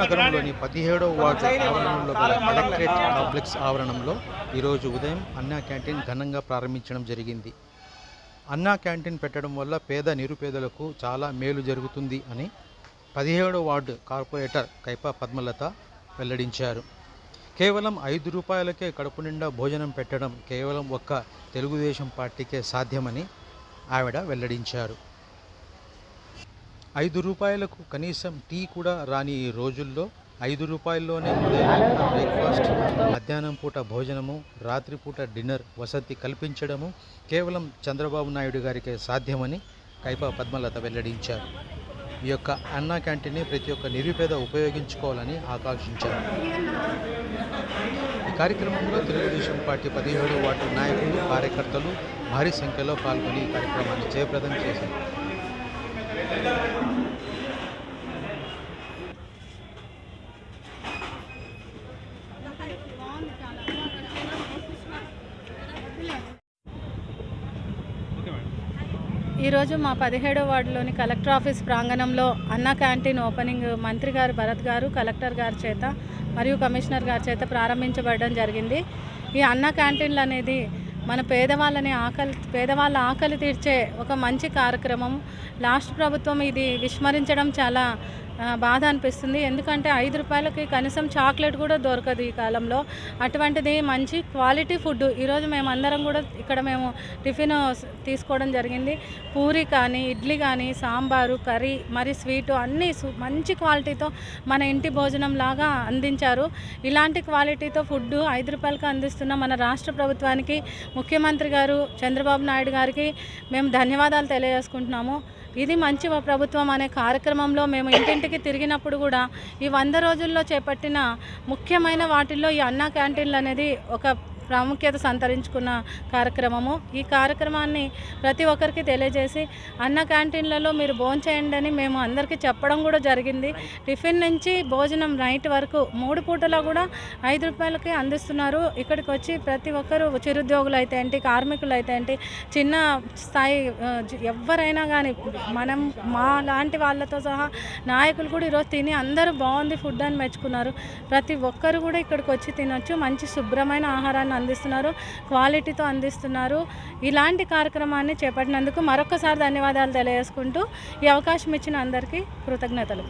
నగరంలోని పదిహేడవ వార్డు ఆవరణంలో గల కలెక్టరేట్ కాంప్లెక్స్ ఆవరణంలో ఈరోజు ఉదయం అన్నా క్యాంటీన్ ఘనంగా ప్రారంభించడం జరిగింది. అన్నా క్యాంటీన్ పెట్టడం వల్ల పేద నిరుపేదలకు చాలా మేలు జరుగుతుంది అని పదిహేడవ వార్డు కార్పొరేటర్ కైప పద్మలత వెల్లడించారు. కేవలం ఐదు రూపాయలకే కడుపు నిండా భోజనం పెట్టడం కేవలం ఒక్క తెలుగుదేశం పార్టీకే సాధ్యమని ఆవిడ వెల్లడించారు. ఐదు రూపాయలకు కనీసం టీ కూడా రాని ఈ రోజుల్లో ఐదు రూపాయల్లోనే ఉదయం బ్రేక్ఫాస్ట్ మధ్యాహ్నం పూట భోజనము రాత్రిపూట డిన్నర్ వసతి కల్పించడము కేవలం చంద్రబాబు నాయుడు గారికే సాధ్యమని కైపా పద్మలత వెల్లడించారు. ఈ యొక్క అన్నా క్యాంటీన్ని ప్రతి ఒక్క నిరుపేద ఉపయోగించుకోవాలని ఆకాంక్షించారు. ఈ కార్యక్రమంలో తెలుగుదేశం పార్టీ పదిహేడు వాటి నాయకులు కార్యకర్తలు భారీ సంఖ్యలో పాల్గొని ఈ కార్యక్రమాన్ని జయప్రదం చేశారు. ఈరోజు మా పదిహేడో వార్డులోని కలెక్టర్ ఆఫీస్ ప్రాంగణంలో అన్న క్యాంటీన్ ఓపెనింగ్ మంత్రి గారు భరత్ గారు కలెక్టర్ గారి చేత మరియు కమిషనర్ గారి చేత ప్రారంభించబడడం జరిగింది. ఈ అన్న క్యాంటీన్లు అనేది మన పేదవాళ్ళని ఆకలి పేదవాళ్ళ ఆకలి తీర్చే ఒక మంచి కార్యక్రమం. లాస్ట్ ప్రభుత్వం ఇది విస్మరించడం చాలా బాధ అనిపిస్తుంది. ఎందుకంటే ఐదు రూపాయలకి కనీసం చాక్లెట్ కూడా దొరకదు ఈ కాలంలో. అటువంటిది మంచి క్వాలిటీ ఫుడ్. ఈరోజు మేము అందరం కూడా ఇక్కడ మేము టిఫిన్ తీసుకోవడం జరిగింది. పూరి కానీ ఇడ్లీ కానీ సాంబారు కర్రీ మరి స్వీటు అన్నీ మంచి క్వాలిటీతో మన ఇంటి భోజనం లాగా అందించారు. ఇలాంటి క్వాలిటీతో ఫుడ్ ఐదు రూపాయలకు అందిస్తున్న మన రాష్ట్ర ప్రభుత్వానికి ముఖ్యమంత్రి గారు చంద్రబాబు నాయుడు గారికి మేము ధన్యవాదాలు తెలియజేసుకుంటున్నాము. ఇది మంచి ప్రభుత్వం అనే కార్యక్రమంలో మేము ఇంటింటికి తిరిగినప్పుడు కూడా ఈ వంద రోజుల్లో చేపట్టిన ముఖ్యమైన వాటిల్లో ఈ అన్నా క్యాంటీన్లు అనేది ఒక ప్రాముఖ్యత సంతరించుకున్న కార్యక్రమము. ఈ కార్యక్రమాన్ని ప్రతి ఒక్కరికి తెలియజేసి అన్న క్యాంటీన్లలో మీరు భోజనం చేయండి అని మేము అందరికీ చెప్పడం కూడా జరిగింది. టిఫిన్ నుంచి భోజనం నైట్ వరకు మూడు పూటలా కూడా ఐదు రూపాయలకి అందిస్తున్నారు. ఇక్కడికి వచ్చి ప్రతి ఒక్కరు చిరుద్యోగులు అయితే ఏంటి కార్మికులు అయితే ఏంటి చిన్న స్థాయి ఎవరైనా కానీ మనం మా లాంటి వాళ్ళతో సహా నాయకులు కూడా ఈరోజు తిని అందరూ బాగుంది ఫుడ్ అని మెచ్చుకున్నారు. ప్రతి ఒక్కరు కూడా ఇక్కడికి వచ్చి తినొచ్చు. మంచి శుభ్రమైన ఆహారాన్ని అందిస్తున్నారు క్వాలిటీతో అందిస్తున్నారు. ఇలాంటి కార్యక్రమాన్ని చేపట్టినందుకు మరొకసారి ధన్యవాదాలు తెలియజేసుకుంటూ ఈ అవకాశం ఇచ్చిన అందరికీ కృతజ్ఞతలు.